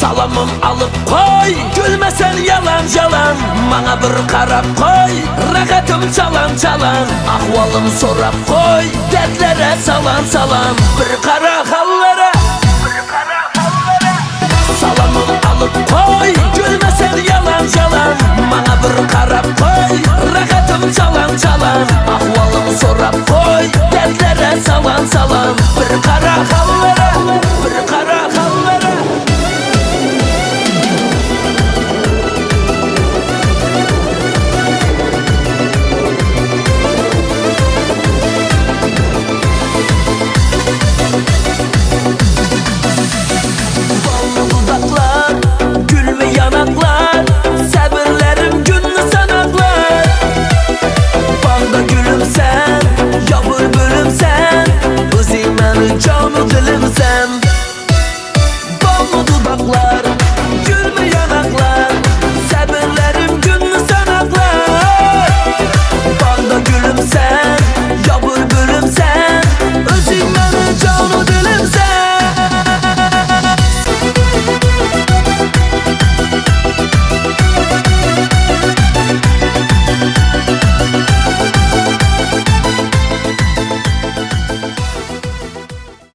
Salamım alıp koy. Gülmesen yalan yalan Bana bir karap koy. Rakatım çalan çalan Ahvalım sorap koy. Dertlere salan salan Bir kara hallara Bir kara hallara Salamım alıp koy. Canım sen?